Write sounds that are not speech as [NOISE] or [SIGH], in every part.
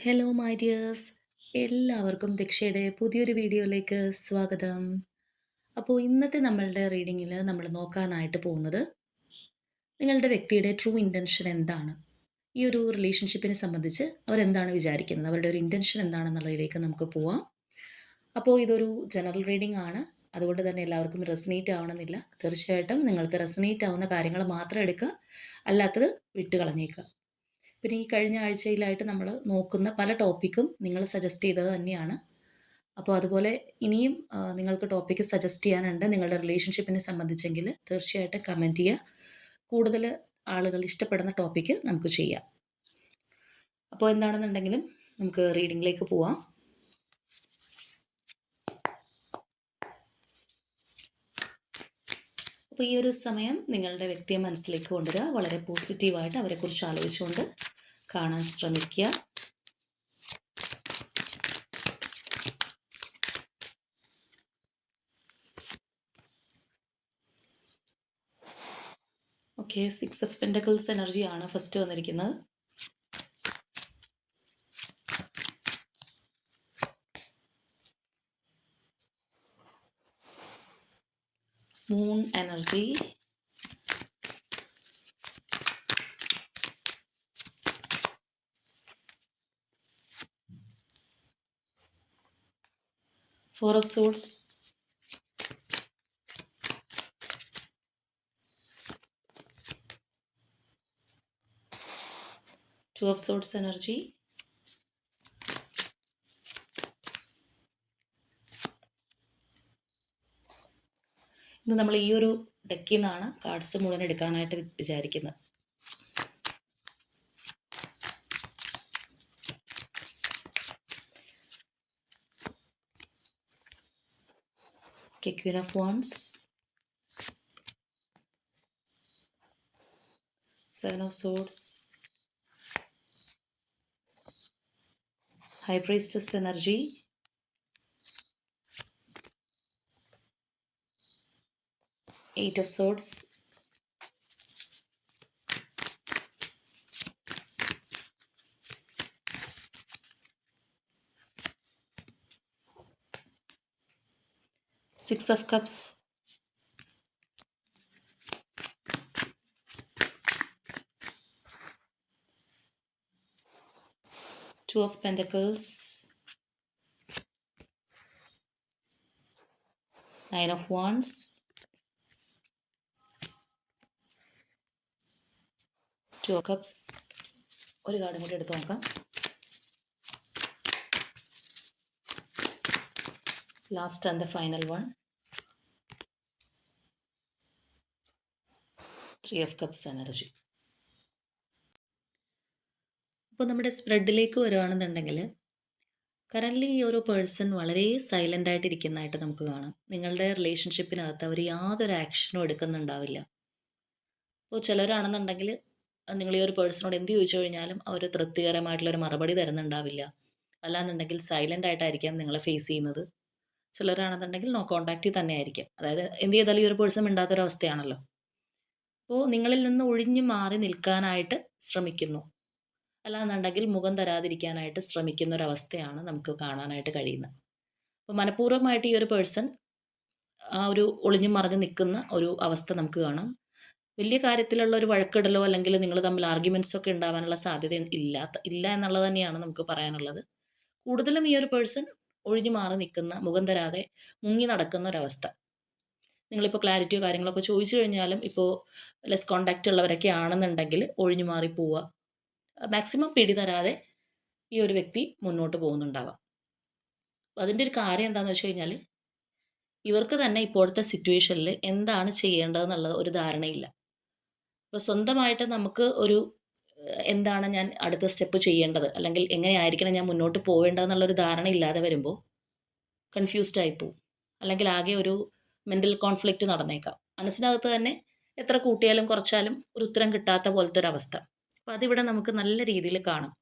Hello my dears എല്ലാവർക്കും ദക്ഷയുടെ പുതിയൊരു വീഡിയോയിലേക്ക് സ്വാഗതം. അപ്പോൾ ഇന്നത്തെ നമ്മളുടെ റീഡിങ്ങിൽ നമ്മൾ നോക്കാനായിട്ട് പോകുന്നത് നിങ്ങളുടെ വ്യക്തിയുടെ ട്രൂ ഇന്റൻഷൻ എന്താണ്? ഈ ഒരു റിലേഷൻഷിപ്പിനെ സംബന്ധിച്ച് അവരെന്താണ് വിചാരിക്കുന്നത്? അവരുടെ ഒരു ഇന്റൻഷൻ എന്താണെന്നുള്ളതിലേക്ക് നമുക്ക് പോവാം. അപ്പോൾ ഇതൊരു ജനറൽ റീഡിംഗ് ആണ്. അതുകൊണ്ട് തന്നെ എല്ലാവർക്കും റെസനേറ്റ് ആവണമെന്നില്ല. തീർച്ചയായിട്ടും നിങ്ങൾക്ക് റെസനേറ്റ് ആവുന്ന കാര്യങ്ങൾ മാത്രം എടുക്കുക. അല്ലാത്തത് വിട്ട് കളഞ്ഞേക്കുക പിന്നെ ഈ കഴിഞ്ഞ ആഴ്ചയിലായിട്ട് നമ്മൾ നോക്കുന്ന പല ടോപ്പിക്കും നിങ്ങൾ സജസ്റ്റ് ചെയ്തത് തന്നെയാണ്. അപ്പോൾ അതുപോലെ ഇനിയും നിങ്ങൾക്ക് ടോപ്പിക്ക് സജസ്റ്റ് ചെയ്യാനുണ്ട് നിങ്ങളുടെ റിലേഷൻഷിപ്പിനെ സംബന്ധിച്ചെങ്കിൽ തീർച്ചയായിട്ടും കമന്റ് ചെയ്യുക. കൂടുതൽ ആളുകൾ ഇഷ്ടപ്പെടുന്ന ടോപ്പിക്ക് നമുക്ക് ചെയ്യാം. അപ്പോൾ എന്താണെന്നുണ്ടെങ്കിലും നമുക്ക് റീഡിങ്ങിലേക്ക് പോവാം. അപ്പോൾ ഈ ഒരു സമയം നിങ്ങളുടെ വ്യക്തിയെ മനസ്സിലേക്ക് കൊണ്ടുവരിക. വളരെ പോസിറ്റീവായിട്ട് അവരെക്കുറിച്ച് ആലോചിച്ചുകൊണ്ട് കാണാൻ ശ്രമിക്കുക. ഓക്കെ സിക്സ് ഓഫ് പെന്റക്കിൾസ് എനർജിയാണ് ഫസ്റ്റ് വന്നിരിക്കുന്നത്. moon energy. Four of swords two of swords energy. ഇന്ന് നമ്മൾ ഈ ഒരു ഡെക്കിൽ നിന്നാണ് കാർഡ്സ് മുഴുവൻ എടുക്കാനായിട്ട് വിചാരിക്കുന്നത്. Queen of wands seven of swords high priestess energy Eight of Swords. Six of Cups. Two of Pentacles. Nine of Wands. Two cups ഒരു കാർഡും കൂടി എടുത്ത് നോക്കാം. Last and the final one three of cups energy അപ്പോൾ നമ്മുടെ സ്പ്രെഡിലേക്ക് വരുവാണെന്നുണ്ടെങ്കിൽ currently ഈ ഒരു person വളരെ സൈലന്റ് ആയിട്ട് ഇരിക്കുന്നതായിട്ട് നമുക്ക് കാണാം. നിങ്ങളുടെ റിലേഷൻഷിപ്പിനകത്ത് അവർ യാതൊരു ആക്ഷനും എടുക്കുന്നുണ്ടാവില്ല. അപ്പോൾ ചിലരാണെന്നുണ്ടെങ്കിൽ നിങ്ങൾ ഈ ഒരു പേഴ്സണോട് എന്ത് ചോദിച്ചു കഴിഞ്ഞാലും അവർ തൃപ്തികരമായിട്ടുള്ളൊരു മറുപടി തരുന്നുണ്ടാവില്ല. അല്ലാന്നുണ്ടെങ്കിൽ സൈലന്റ് ആയിട്ടായിരിക്കാം നിങ്ങളെ ഫേസ് ചെയ്യുന്നത്. ചിലരാണെന്നുണ്ടെങ്കിൽ നോ കോണ്ടാക്റ്റിൽ തന്നെ ആയിരിക്കും. അതായത് എന്ത് ചെയ്താലും ഈ ഒരു പേഴ്സൺ മിണ്ടാത്തൊരവസ്ഥയാണല്ലോ. അപ്പോൾ നിങ്ങളിൽ നിന്ന് ഒഴിഞ്ഞു മാറി നിൽക്കാനായിട്ട് ശ്രമിക്കുന്നു. അല്ലാന്നുണ്ടെങ്കിൽ മുഖം തരാതിരിക്കാനായിട്ട് ശ്രമിക്കുന്ന ഒരവസ്ഥയാണ് നമുക്ക് കാണാനായിട്ട് കഴിയുന്നത്. അപ്പോൾ മനഃപൂർവമായിട്ട് ഈ ഒരു പേഴ്സൺ ആ ഒരു ഒളിഞ്ഞു മറിഞ്ഞ് നിൽക്കുന്ന ഒരു അവസ്ഥ നമുക്ക് കാണാം. വലിയ കാര്യത്തിലുള്ള ഒരു വഴക്കിടലോ അല്ലെങ്കിൽ നിങ്ങൾ തമ്മിൽ ആർഗ്യുമെന്റ്സ് ഒക്കെ ഉണ്ടാവാനുള്ള സാധ്യത ഇല്ലാത്ത ഇല്ല എന്നുള്ളത് തന്നെയാണ് നമുക്ക് പറയാനുള്ളത്. കൂടുതലും ഈ ഒരു പേഴ്സൺ ഒഴിഞ്ഞു മാറി നിൽക്കുന്ന മുഖം തരാതെ മുങ്ങി നടക്കുന്ന ഒരവസ്ഥ. നിങ്ങളിപ്പോൾ ക്ലാരിറ്റിയോ കാര്യങ്ങളൊക്കെ ചോദിച്ചു കഴിഞ്ഞാലും ഇപ്പോൾ ലെസ് കോണ്ടാക്റ്റ് ഉള്ളവരൊക്കെ ആണെന്നുണ്ടെങ്കിൽ ഒഴിഞ്ഞു മാറി പോവുക. മാക്സിമം പിടി തരാതെ ഈ ഒരു വ്യക്തി മുന്നോട്ട് പോകുന്നുണ്ടാവാം. അതിന്റെ ഒരു കാര്യം എന്താണെന്ന് വെച്ച് കഴിഞ്ഞാൽ ഇവർക്ക് തന്നെ ഇപ്പോഴത്തെ സിറ്റുവേഷനിൽ എന്താണ് ചെയ്യേണ്ടതെന്നുള്ളത് ഒരു ധാരണയില്ല. അപ്പോൾ സ്വന്തമായിട്ട് നമുക്ക് ഒരു എന്താണ് ഞാൻ അടുത്ത സ്റ്റെപ്പ് ചെയ്യേണ്ടത്? അല്ലെങ്കിൽ എങ്ങനെയായിരിക്കണം ഞാൻ മുന്നോട്ട് പോവേണ്ടതെന്നുള്ളൊരു ധാരണ ഇല്ലാതെ വരുമ്പോൾ കൺഫ്യൂസ്ഡ് ആയി പോവും. അല്ലെങ്കിൽ ആകെ ഒരു മെന്റൽ കോൺഫ്ലിക്റ്റ് നടന്നേക്കാം. മനസ്സിനകത്ത് തന്നെ എത്ര കൂട്ടിയാലും കുറച്ചാലും ഒരു ഉത്തരം കിട്ടാത്ത പോലത്തെ ഒരു അവസ്ഥ. അപ്പോൾ അതിവിടെ നമുക്ക് നല്ല രീതിയിൽ കാണാം.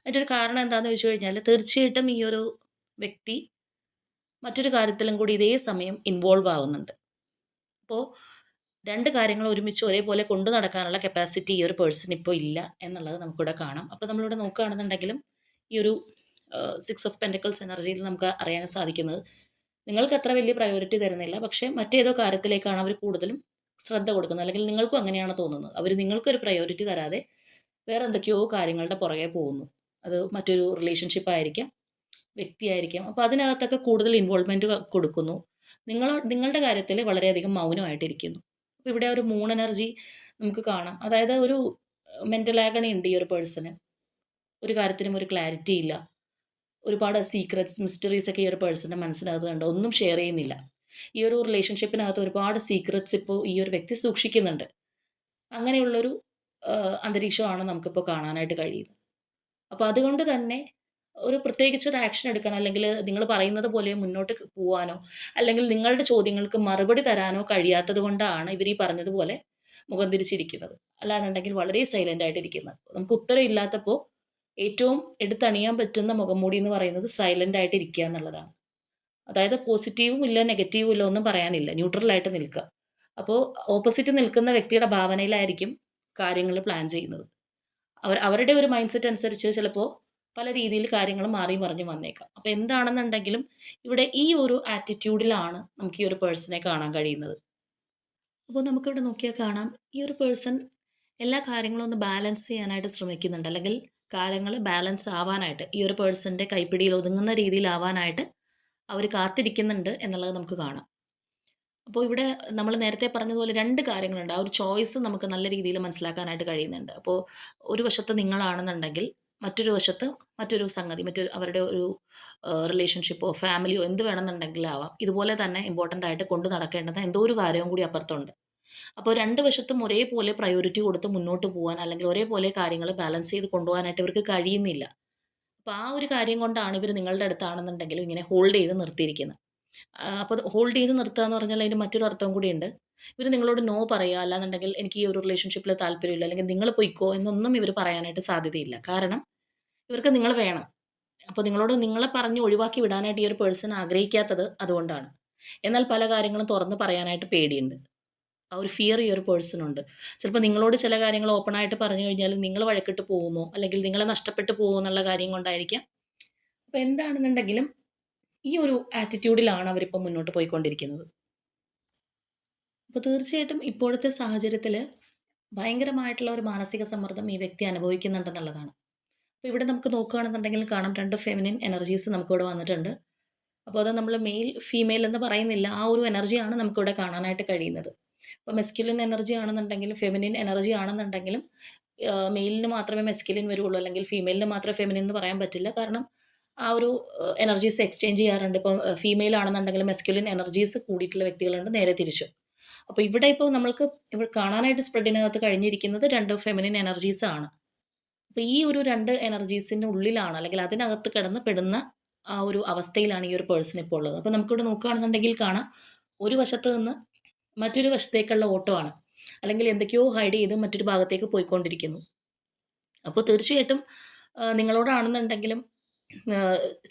അതിന്റെ ഒരു കാരണം എന്താണെന്ന് ചോദിച്ചു കഴിഞ്ഞാൽ തീർച്ചയായിട്ടും ഈ ഒരു വ്യക്തി മറ്റൊരു കാര്യത്തിലും കൂടി ഇതേ സമയം ഇൻവോൾവ് ആവുന്നുണ്ട്. അപ്പോൾ രണ്ട് കാര്യങ്ങൾ ഒരുമിച്ച് ഒരേപോലെ കൊണ്ടു നടക്കാനുള്ള കപ്പാസിറ്റി ഈ ഒരു പേഴ്സൺ ഇപ്പോൾ ഇല്ല എന്നുള്ളത് നമുക്കിവിടെ കാണാം. അപ്പോൾ നമ്മളിവിടെ നോക്കുകയാണെന്നുണ്ടെങ്കിലും ഈ ഒരു സിക്സ് ഓഫ് പെന്റക്കിൾസ് എനർജിയിൽ നമുക്ക് അറിയാൻ സാധിക്കുന്നത് നിങ്ങൾക്ക് അത്ര വലിയ പ്രയോറിറ്റി തരുന്നില്ല. പക്ഷേ മറ്റേതോ കാര്യത്തിലേക്കാണ് അവർ കൂടുതലും ശ്രദ്ധ കൊടുക്കുന്നത്. അല്ലെങ്കിൽ നിങ്ങൾക്കും അങ്ങനെയാണ് തോന്നുന്നത്. അവർ നിങ്ങൾക്കൊരു പ്രയോറിറ്റി തരാതെ വേറെ എന്തൊക്കെയോ കാര്യങ്ങളുടെ പുറകെ പോകുന്നു. അത് മറ്റൊരു റിലേഷൻഷിപ്പ് ആയിരിക്കാം വ്യക്തിയായിരിക്കാം അപ്പോൾ അതിനകത്തൊക്കെ കൂടുതൽ ഇൻവോൾവ്മെന്റ് കൊടുക്കുന്നു. നിങ്ങൾ നിങ്ങളുടെ കാര്യത്തിൽ വളരെയധികം മൗനമായിട്ടിരിക്കുന്നു. ഇവിടെ ഒരു മൂൺ എനർജി നമുക്ക് കാണാം. അതായത് ഒരു മെന്റൽ ആഗണി ഉണ്ട് ഈ ഒരു പേഴ്സണ് ഒരു കാര്യത്തിനും ഒരു ക്ലാരിറ്റി ഇല്ല. ഒരുപാട് സീക്രറ്റ്സ് മിസ്റ്ററീസ് ഒക്കെ ഈ ഒരു പേഴ്സന്റെ മനസ്സിനകത്ത് കണ്ട് ഒന്നും ഷെയർ ചെയ്യുന്നില്ല. ഈ ഒരു റിലേഷൻഷിപ്പിനകത്ത് ഒരുപാട് സീക്രറ്റ്സ് ഇപ്പോൾ ഈ ഒരു വ്യക്തി സൂക്ഷിക്കുന്നുണ്ട്. അങ്ങനെയുള്ളൊരു അന്തരീക്ഷമാണ് നമുക്കിപ്പോൾ കാണാനായിട്ട് കഴിയുന്നത്. അപ്പോൾ അതുകൊണ്ട് തന്നെ ഒരു പ്രത്യേകിച്ച് ഒരു ആക്ഷൻ എടുക്കാൻ അല്ലെങ്കിൽ നിങ്ങൾ പറയുന്നത് പോലെ മുന്നോട്ട് പോവാനോ അല്ലെങ്കിൽ നിങ്ങളുടെ ചോദ്യങ്ങൾക്ക് മറുപടി തരാനോ കഴിയാത്തത് കൊണ്ടാണ് ഇവർ ഈ പറഞ്ഞതുപോലെ മുഖം തിരിച്ചിരിക്കുന്നത്. അല്ലാന്നുണ്ടെങ്കിൽ വളരെ സൈലന്റ് ആയിട്ടിരിക്കുന്നത് നമുക്ക് ഉത്തരം ഇല്ലാത്തപ്പോൾ ഏറ്റവും എടുത്തണിയാൻ പറ്റുന്ന മുഖംമൂടി എന്ന് പറയുന്നത് സൈലന്റ് ആയിട്ട് ഇരിക്കുക എന്നുള്ളതാണ്. അതായത് പോസിറ്റീവും ഇല്ല നെഗറ്റീവും ഇല്ല ഒന്നും പറയാനില്ല. ന്യൂട്രലായിട്ട് നിൽക്കുക. അപ്പോൾ ഓപ്പോസിറ്റ് നിൽക്കുന്ന വ്യക്തിയുടെ ഭാവനയിലായിരിക്കും കാര്യങ്ങൾ പ്ലാൻ ചെയ്യുന്നത്. അവർ അവരുടെ ഒരു മൈൻഡ് സെറ്റ് അനുസരിച്ച് ചിലപ്പോൾ പല രീതിയിൽ കാര്യങ്ങൾ മാറി മറിഞ്ഞ് വന്നേക്കാം. അപ്പോൾ എന്താണെന്നുണ്ടെങ്കിലും ഇവിടെ ഈ ഒരു ആറ്റിറ്റ്യൂഡിലാണ് നമുക്ക് ഈ ഒരു പേഴ്സണെ കാണാൻ കഴിയുന്നത്. അപ്പോൾ നമുക്കിവിടെ നോക്കിയാൽ കാണാം ഈ ഒരു പേഴ്സൺ എല്ലാ കാര്യങ്ങളും ഒന്ന് ബാലൻസ് ചെയ്യാനായിട്ട് ശ്രമിക്കുന്നുണ്ട്. അല്ലെങ്കിൽ കാര്യങ്ങൾ ബാലൻസ് ആവാനായിട്ട് ഈ ഒരു പേഴ്സന്റെ കൈപ്പിടിയിൽ ഒതുങ്ങുന്ന രീതിയിലാവാനായിട്ട് അവർ കാത്തിരിക്കുന്നുണ്ട് എന്നുള്ളത് നമുക്ക് കാണാം. അപ്പോൾ ഇവിടെ നമ്മൾ നേരത്തെ പറഞ്ഞതുപോലെ രണ്ട് കാര്യങ്ങളുണ്ട്. ആ ഒരു ചോയ്സ് നമുക്ക് നല്ല രീതിയിൽ മനസ്സിലാക്കാനായിട്ട് കഴിയുന്നുണ്ട്. അപ്പോൾ ഒരു വശത്ത് നിങ്ങളാണെന്നുണ്ടെങ്കിൽ മറ്റൊരു വശത്ത് മറ്റൊരു സംഗതി മറ്റൊരു അവരുടെ ഒരു റിലേഷൻഷിപ്പോ ഫാമിലിയോ എന്ത് വേണമെന്നുണ്ടെങ്കിലും ആവാം. ഇതുപോലെ തന്നെ ഇമ്പോർട്ടന്റ് ആയിട്ട് കൊണ്ട് നടക്കേണ്ടത് എന്തോ ഒരു കാര്യവും കൂടി അപ്പുറത്തുണ്ട്. അപ്പോൾ രണ്ട് വശത്തും ഒരേപോലെ പ്രയോറിറ്റി കൊടുത്ത് മുന്നോട്ട് പോകാൻ അല്ലെങ്കിൽ ഒരേപോലെ കാര്യങ്ങൾ ബാലൻസ് ചെയ്ത് കൊണ്ടുപോകാനായിട്ട് ഇവർക്ക് കഴിയുന്നില്ല. അപ്പോൾ ആ ഒരു കാര്യം കൊണ്ടാണ് ഇവർ നിങ്ങളുടെ അടുത്താണെന്നുണ്ടെങ്കിലും ഇങ്ങനെ ഹോൾഡ് ചെയ്ത് നിർത്തിയിരിക്കുന്നത്. അപ്പോൾ ഹോൾഡ് ചെയ്ത് നിർത്തുക എന്ന് പറഞ്ഞാൽ അതിന്റെ മറ്റൊരു അർത്ഥവും കൂടിയുണ്ട് ഇവർ നിങ്ങളോട് നോ പറയുക അല്ലാന്നുണ്ടെങ്കിൽ എനിക്ക് ഈ ഒരു റിലേഷൻഷിപ്പിൽ താല്പര്യമില്ല അല്ലെങ്കിൽ നിങ്ങൾ പൊയ്ക്കോ എന്നൊന്നും ഇവർ പറയാനായിട്ട് സാധ്യതയില്ല. കാരണം ഇവർക്ക് നിങ്ങൾ വേണം. അപ്പോൾ നിങ്ങളോട് നിങ്ങളെ പറഞ്ഞ് ഒഴിവാക്കി വിടാനായിട്ട് ഈ ഒരു പേഴ്സൺ ആഗ്രഹിക്കാത്തത് അതുകൊണ്ടാണ്. എന്നാൽ പല കാര്യങ്ങളും തുറന്ന് പറയാനായിട്ട് പേടിയുണ്ട്. ആ ഒരു ഫിയർ ഈ ഒരു പേഴ്സണുണ്ട് ചിലപ്പോൾ നിങ്ങളോട് ചില കാര്യങ്ങൾ ഓപ്പൺ ആയിട്ട് പറഞ്ഞു കഴിഞ്ഞാൽ നിങ്ങൾ വഴക്കിട്ട് പോകുമോ? അല്ലെങ്കിൽ നിങ്ങളെ നഷ്ടപ്പെട്ടു പോകുമോ എന്നുള്ള കാര്യം കൊണ്ടായിരിക്കാം. അപ്പോൾ എന്താണെന്നുണ്ടെങ്കിലും ഈ ഒരു ആറ്റിറ്റ്യൂഡിലാണ് അവരിപ്പോൾ മുന്നോട്ട് പോയിക്കൊണ്ടിരിക്കുന്നത്. അപ്പോൾ തീർച്ചയായിട്ടും ഇപ്പോഴത്തെ സാഹചര്യത്തിൽ ഭയങ്കരമായിട്ടുള്ള ഒരു മാനസിക സമ്മർദ്ദം ഈ വ്യക്തി അനുഭവിക്കുന്നുണ്ടെന്നുള്ളതാണ്. അപ്പോൾ ഇവിടെ നമുക്ക് നോക്കുകയാണെന്നുണ്ടെങ്കിൽ കാണാം രണ്ട് ഫെമിനിൻ എനർജീസ് നമുക്കിവിടെ വന്നിട്ടുണ്ട്. അപ്പോൾ അത് നമ്മൾ മെയിൽ ഫീമെയിൽ എന്ന് പറയുന്നില്ല. ആ ഒരു എനർജിയാണ് നമുക്കിവിടെ കാണാനായിട്ട് കഴിയുന്നത്. അപ്പോൾ മെസ്കുലിൻ എനർജി ആണെന്നുണ്ടെങ്കിലും ഫെമിനിൻ എനർജി ആണെന്നുണ്ടെങ്കിലും മെയിലിന് മാത്രമേ മെസ്കുലിൻ വരുള്ളൂ. അല്ലെങ്കിൽ ഫീമെയിലിന് മാത്രമേ ഫെമിനിൻ എന്ന് പറയാൻ പറ്റില്ല. കാരണം ആ ഒരു എനർജീസ് എക്സ്ചേഞ്ച് ചെയ്യാറുണ്ട്. ഇപ്പോൾ ഫീമെയിൽ ആണെന്നുണ്ടെങ്കിലും മെസ്കുലിൻ എനർജീസ് കൂടിയിട്ടുള്ള വ്യക്തികളുണ്ട് നേരെ തിരിച്ചു. അപ്പോൾ ഇവിടെ ഇപ്പോൾ നമ്മൾക്ക് ഇവിടെ കാണാനായിട്ട് സ്പ്രെഡിനകത്ത് കഴിഞ്ഞിരിക്കുന്നത് രണ്ട് ഫെമിനിൻ എനർജീസ് ആണ്. അപ്പോൾ ഈ ഒരു രണ്ട് എനർജീസിന്റെ ഉള്ളിലാണ് അല്ലെങ്കിൽ അതിനകത്ത് കിടന്ന് പെടുന്ന ആ ഒരു അവസ്ഥയിലാണ് ഈ ഒരു പേഴ്സൺ ഇപ്പോൾ ഉള്ളത്. അപ്പോൾ നമുക്കിവിടെ നോക്കുകയാണെന്നുണ്ടെങ്കിൽ കാണാം. ഒരു വശത്ത് നിന്ന് മറ്റൊരു വശത്തേക്കുള്ള ഓട്ടമാണ് അല്ലെങ്കിൽ എന്തൊക്കെയോ ഹൈഡ് ചെയ്ത് മറ്റൊരു ഭാഗത്തേക്ക് പോയിക്കൊണ്ടിരിക്കുന്നു. അപ്പോൾ തീർച്ചയായിട്ടും നിങ്ങളോടാണെന്നുണ്ടെങ്കിലും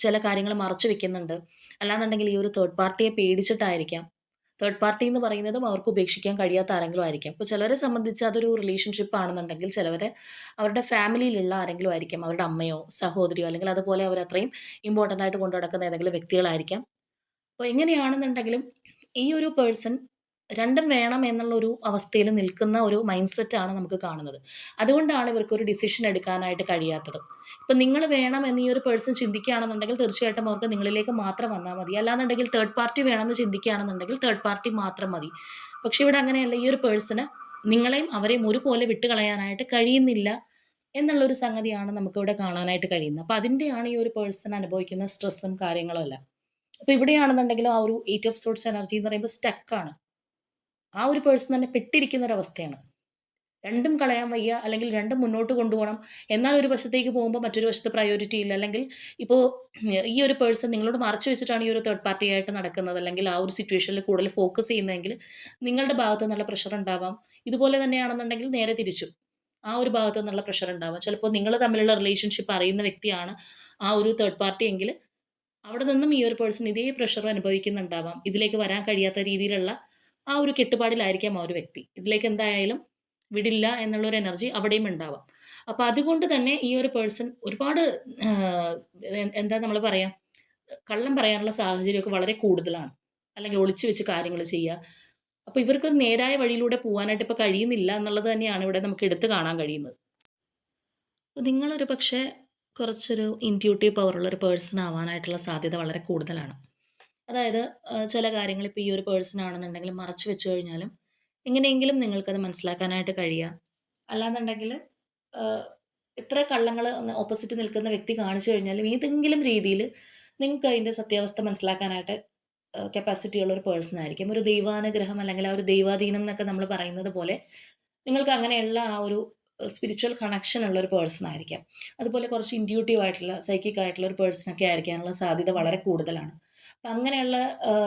ചില കാര്യങ്ങൾ മറച്ചു വെക്കുന്നുണ്ട്. അല്ലാന്നുണ്ടെങ്കിൽ ഈ ഒരു തേർഡ് പാർട്ടിയെ പേടിച്ചിട്ടായിരിക്കാം. തേർഡ് പാർട്ടി എന്ന് പറയുന്നതും അവർക്ക് ഉപേക്ഷിക്കാൻ കഴിയാത്ത ആരെങ്കിലും ആയിരിക്കാം. അപ്പോൾ ചിലരെ സംബന്ധിച്ച് അതൊരു റിലേഷൻഷിപ്പ് ആണെന്നുണ്ടെങ്കിൽ ചിലവരെ അവരുടെ ഫാമിലിയിലുള്ള ആരെങ്കിലും ആയിരിക്കാം. അവരുടെ അമ്മയോ സഹോദരിയോ അല്ലെങ്കിൽ അതുപോലെ അവർ അത്രയും ഇമ്പോർട്ടന്റ് ആയിട്ട് കൊണ്ടു നടക്കുന്ന ഏതെങ്കിലും വ്യക്തികളായിരിക്കാം. അപ്പോൾ എങ്ങനെയാണെന്നുണ്ടെങ്കിലും ഈ ഒരു പേഴ്സൺ രണ്ടും വേണം എന്നുള്ള ഒരു അവസ്ഥയിൽ നിൽക്കുന്ന ഒരു മൈൻഡ് സെറ്റാണ് നമുക്ക് കാണുന്നത്. അതുകൊണ്ടാണ് ഇവർക്ക് ഒരു ഡിസിഷൻ എടുക്കാനായിട്ട് കഴിയാത്തത്. ഇപ്പം നിങ്ങൾ വേണം എന്ന് ഈ ഒരു പേഴ്സൺ ചിന്തിക്കുകയാണെന്നുണ്ടെങ്കിൽ തീർച്ചയായിട്ടും അവർക്ക് നിങ്ങളിലേക്ക് മാത്രം വന്നാൽ മതി. അല്ലാന്നുണ്ടെങ്കിൽ തേർഡ് പാർട്ടി വേണമെന്ന് ചിന്തിക്കുകയാണെന്നുണ്ടെങ്കിൽ തേർഡ് പാർട്ടി മാത്രം മതി. പക്ഷേ ഇവിടെ അങ്ങനെയല്ല. ഈ ഒരു പേഴ്സണ് നിങ്ങളെയും അവരെയും ഒരുപോലെ വിട്ടുകളയാനായിട്ട് കഴിയുന്നില്ല എന്നുള്ളൊരു സംഗതിയാണ് നമുക്കിവിടെ കാണാനായിട്ട് കഴിയുന്നത്. അപ്പോൾ അതിന്റെയാണ് ഈ ഒരു പേഴ്സൺ അനുഭവിക്കുന്ന സ്ട്രെസ്സും കാര്യങ്ങളും എല്ലാം. അപ്പോൾ ഇവിടെയാണെന്നുണ്ടെങ്കിലും ആ ഒരു എയ്റ്റ് ഓഫ് സോട്ട്സ് എനർജി എന്ന് പറയുമ്പോൾ സ്റ്റക്കാണ് ആ ഒരു പേഴ്സൺ തന്നെ പെട്ടിരിക്കുന്ന അവസ്ഥയാണ് രണ്ടും കളയാൻ വയ്യ അല്ലെങ്കിൽ രണ്ടും മുന്നോട്ട് കൊണ്ടുപോകണം. എന്നാൽ ഒരു വശത്തേക്ക് പോകുമ്പോൾ മറ്റൊരു വശത്ത് പ്രയോറിറ്റി ഇല്ല. അല്ലെങ്കിൽ ഇപ്പോൾ ഈ ഒരു പേഴ്സൺ നിങ്ങളോട് മറച്ചു വെച്ചിട്ടാണ് ഈ ഒരു തേർഡ് പാർട്ടി ആയിട്ട് നടക്കുന്നത്. അല്ലെങ്കിൽ ആ ഒരു സിറ്റുവേഷനിൽ കൂടുതൽ ഫോക്കസ് ചെയ്യുന്നതെങ്കിൽ നിങ്ങളുടെ ഭാഗത്ത് നിന്നുള്ള പ്രഷർ ഉണ്ടാവാം. ഇതുപോലെ തന്നെയാണെന്നുണ്ടെങ്കിൽ നേരെ തിരിച്ചു. ആ ഒരു ഭാഗത്ത് നിന്നുള്ള പ്രഷർ ഉണ്ടാവാം. ചിലപ്പോൾ നിങ്ങൾ തമ്മിലുള്ള റിലേഷൻഷിപ്പ് അറിയുന്ന വ്യക്തിയാണ് ആ ഒരു തേർഡ് പാർട്ടി എങ്കിൽ അവിടെ നിന്നും ഈ ഒരു പേഴ്സൺ ഇതേ പ്രഷർ അനുഭവിക്കുന്നുണ്ടാവാം. ഇതിലേക്ക് വരാൻ കഴിയാത്ത രീതിയിലുള്ള ആ ഒരു കെട്ടുപാടിലായിരിക്കാം ആ ഒരു വ്യക്തി. ഇതിലേക്ക് എന്തായാലും വിടില്ല എന്നുള്ള ഒരു എനർജി അവിടെയും ഉണ്ടാവാം. അപ്പോൾ അതുകൊണ്ട് തന്നെ ഈ ഒരു പേഴ്സൺ ഒരുപാട് എന്താ നമ്മൾ പറയാ കള്ളം പറയാനുള്ള സാഹചര്യമൊക്കെ വളരെ കൂടുതലാണ്. അല്ലെങ്കിൽ ഒളിച്ചു വെച്ച് കാര്യങ്ങൾ ചെയ്യുക. അപ്പോൾ ഇവർക്ക് നേരായ വഴിയിലൂടെ പോകാനായിട്ട് ഇപ്പോൾ കഴിയുന്നില്ല എന്നുള്ളത് തന്നെയാണ് ഇവിടെ നമുക്ക് എടുത്തു കാണാൻ കഴിയുന്നത്. നിങ്ങളൊരു പക്ഷേ കുറച്ചൊരു ഇന്റ്യൂട്ടീവ് പവറുള്ള ഒരു പേഴ്സൺ ആവാനായിട്ടുള്ള സാധ്യത വളരെ കൂടുതലാണ്. അതായത് ചില കാര്യങ്ങൾ ഇപ്പോൾ ഈ ഒരു പേഴ്സൺ ആണെന്നുണ്ടെങ്കിൽ മറച്ചു വെച്ചു കഴിഞ്ഞാലും എങ്ങനെയെങ്കിലും നിങ്ങൾക്കത് മനസ്സിലാക്കാനായിട്ട് കഴിയുക അല്ലാന്നുണ്ടെങ്കിൽ എത്ര കള്ളങ്ങൾ ഓപ്പോസിറ്റ് നിൽക്കുന്ന വ്യക്തി കാണിച്ചു കഴിഞ്ഞാലും ഏതെങ്കിലും രീതിയിൽ നിങ്ങൾക്ക് അതിന്റെ സത്യാവസ്ഥ മനസ്സിലാക്കാനായിട്ട് കപ്പാസിറ്റി ഉള്ള ഒരു പേഴ്സൺ ആയിരിക്കും. ഒരു ദൈവാനുഗ്രഹം അല്ലെങ്കിൽ ആ ഒരു ദൈവാധീനം എന്നൊക്കെ നമ്മൾ പറയുന്നത് പോലെ നിങ്ങൾക്ക് അങ്ങനെയുള്ള ആ ഒരു സ്പിരിച്വൽ കണക്ഷൻ ഉള്ള ഒരു പേഴ്സൺ ആയിരിക്കാം. അതുപോലെ കുറച്ച് ഇൻഡ്യൂട്ടീവ് ആയിട്ടുള്ള സൈക്കിക് ആയിട്ടുള്ള ഒരു പേഴ്സണൊക്കെ ആയിരിക്കാനുള്ള സാധ്യത വളരെ കൂടുതലാണ്. അങ്ങനെയുള്ള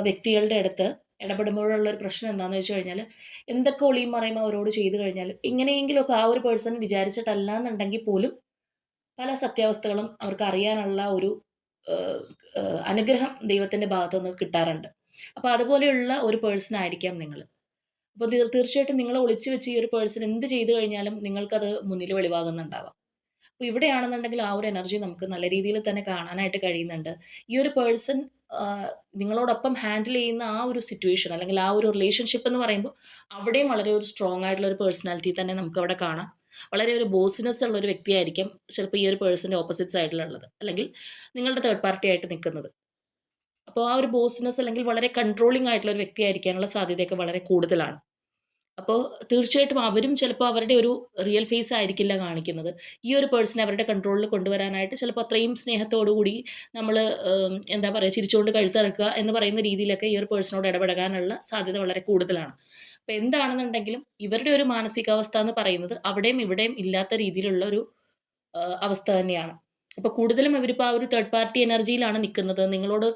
വ്യക്തികളുടെ അടുത്ത് ഇടപെടുമ്പോഴുള്ള ഒരു പ്രശ്നം എന്താണെന്ന് വെച്ച് കഴിഞ്ഞാൽ എന്തൊക്കെ ഒളിയും മറയും അവരോട് ചെയ്തു കഴിഞ്ഞാൽ എങ്ങനെയെങ്കിലുമൊക്കെ ആ ഒരു പേഴ്സൺ വിചാരിച്ചിട്ടല്ല എന്നുണ്ടെങ്കിൽ പോലും പല സത്യാവസ്ഥകളും അവർക്ക് അറിയാനുള്ള ഒരു അനുഗ്രഹം ദൈവത്തിന്റെ ഭാഗത്തു നിന്ന് കിട്ടാറുണ്ട്. അപ്പോൾ അതുപോലെയുള്ള ഒരു പേഴ്സൺ ആയിരിക്കാം നിങ്ങൾ അപ്പോൾ തീർ തീർച്ചയായിട്ടും നിങ്ങൾ ഒളിച്ചു വെച്ച് ഈ ഒരു പേഴ്സൺ എന്ത് ചെയ്തു കഴിഞ്ഞാലും നിങ്ങൾക്കത് മുന്നിൽ വെളിവാകുന്നുണ്ടാവാം. അപ്പോൾ ഇവിടെയാണെന്നുണ്ടെങ്കിൽ ആ ഒരു എനർജി നമുക്ക് നല്ല രീതിയിൽ തന്നെ കാണാനായിട്ട് കഴിയുന്നുണ്ട്. ഈ ഒരു പേഴ്സൺ നിങ്ങളോടൊപ്പം ഹാൻഡിൽ ചെയ്യുന്ന ആ ഒരു സിറ്റുവേഷൻ അല്ലെങ്കിൽ ആ ഒരു റിലേഷൻഷിപ്പ് എന്ന് പറയുമ്പോൾ അവിടെയും വളരെ ഒരു സ്ട്രോങ് ആയിട്ടുള്ള ഒരു പേഴ്സണാലിറ്റി തന്നെ നമുക്ക് അവിടെ കാണാം. വളരെ ഒരു ബോസിനെസ് ഉള്ള ഒരു വ്യക്തിയായിരിക്കും ചിലപ്പോൾ ഈ ഒരു പേഴ്സന്റെ ഓപ്പോസിറ്റ് സൈഡിലുള്ളത് അല്ലെങ്കിൽ നിങ്ങളുടെ തേർഡ് പാർട്ടി ആയിട്ട് നിൽക്കുന്നത്. അപ്പോൾ ആ ഒരു ബോസിനെസ് അല്ലെങ്കിൽ വളരെ കൺട്രോളിംഗ് ആയിട്ടുള്ള ഒരു വ്യക്തിയായിരിക്കാനുള്ള സാധ്യതയൊക്കെ വളരെ കൂടുതലാണ്. അപ്പോൾ തീർച്ചയായിട്ടും അവരും ചിലപ്പോൾ അവരുടെ ഒരു റിയൽ ഫേസ് ആയിരിക്കില്ല കാണിക്കുന്നത്. ഈ ഒരു പേഴ്സണെ അവരുടെ കൺട്രോളിൽ കൊണ്ടുവരാനായിട്ട് ചിലപ്പോൾ അത്രയും സ്നേഹത്തോടുകൂടി നമ്മൾ എന്താ പറയുക ചിരിച്ചുകൊണ്ട് കഴുത്തിറക്കുക എന്ന് പറയുന്ന രീതിയിലൊക്കെ ഈ ഒരു പേഴ്സണോട് ഇടപെടാനുള്ള സാധ്യത വളരെ കൂടുതലാണ്. അപ്പോൾ എന്താണെന്നുണ്ടെങ്കിലും ഇവരുടെ ഒരു മാനസികാവസ്ഥ എന്ന് പറയുന്നത് അവിടെയും ഇവിടെയും ഇല്ലാത്ത രീതിയിലുള്ള ഒരു അവസ്ഥ തന്നെയാണ്. അപ്പോൾ കൂടുതലും ഇവരിപ്പോൾ ആ ഒരു തേർഡ് പാർട്ടി എനർജിയിലാണ് നിൽക്കുന്നത് നിങ്ങളോട്